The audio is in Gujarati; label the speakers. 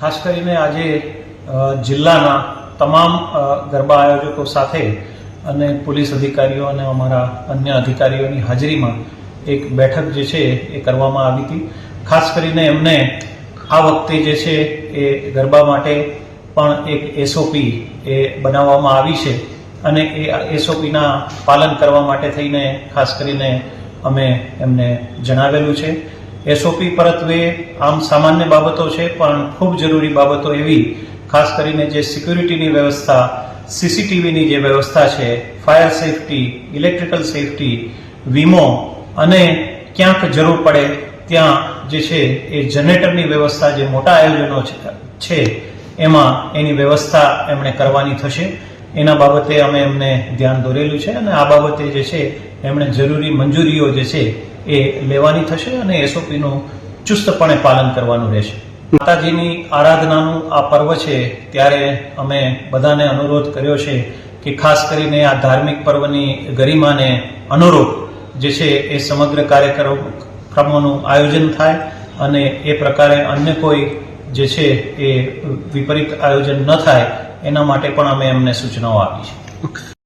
Speaker 1: ખાસ કરીને આજે જિલ્લાના તમામ ગરબા આયોજકો સાથે અને પોલીસ અધિકારીઓ અને અમારા અન્ય અધિકારીઓની હાજરીમાં એક બેઠક જે છે એ કરવામાં આવી હતી. ખાસ કરીને એમને આ વખતે જે છે એ ગરબા માટે પણ એક એસઓપી એ બનાવવામાં આવી છે અને એ એસઓપીના પાલન કરવા માટે થઈને ખાસ કરીને અમે એમને જણાવેલું છે. એસઓપી પરત્વે આમ સામાન્ય બાબતો છે, પણ ખૂબ જરૂરી બાબતો એવી, ખાસ કરીને જે સિક્યુરિટીની વ્યવસ્થા સીસીટીવીની જે વ્યવસ્થા છે, ફાયર સેફટી, ઇલેક્ટ્રિકલ સેફટી, વીમો અને ક્યાંક જરૂર પડે ત્યાં જે છે એ જનરેટરની વ્યવસ્થા જે મોટા આયોજનો છે- એમાં એની વ્યવસ્થા એમણે કરવાની થશે. એના બાબતે અમે એમને ધ્યાન દોરેલું છે અને આ બાબતે જે છે એમણે જરૂરી મંજૂરીઓ જે છે એ લેવાની થશે અને એસઓપીનું ચુસ્તપણે પાલન કરવાનું રહેશે. માતાજીની આરાધનાનું આ પર્વ છે, ત્યારે અમે બધાને અનુરોધ કર્યો છે કે ખાસ કરીને આ ધાર્મિક પર્વની ગરિમાને અનુરૂપ જે છે એ સમગ્ર કાર્યક્રમોનું ક્રમોનું આયોજન થાય અને એ પ્રકારે અન્ય કોઈ જે છે એ વિપરીત આયોજન ન થાય, એના માટે પણ અમે એમને સૂચનાઓ આપી છે.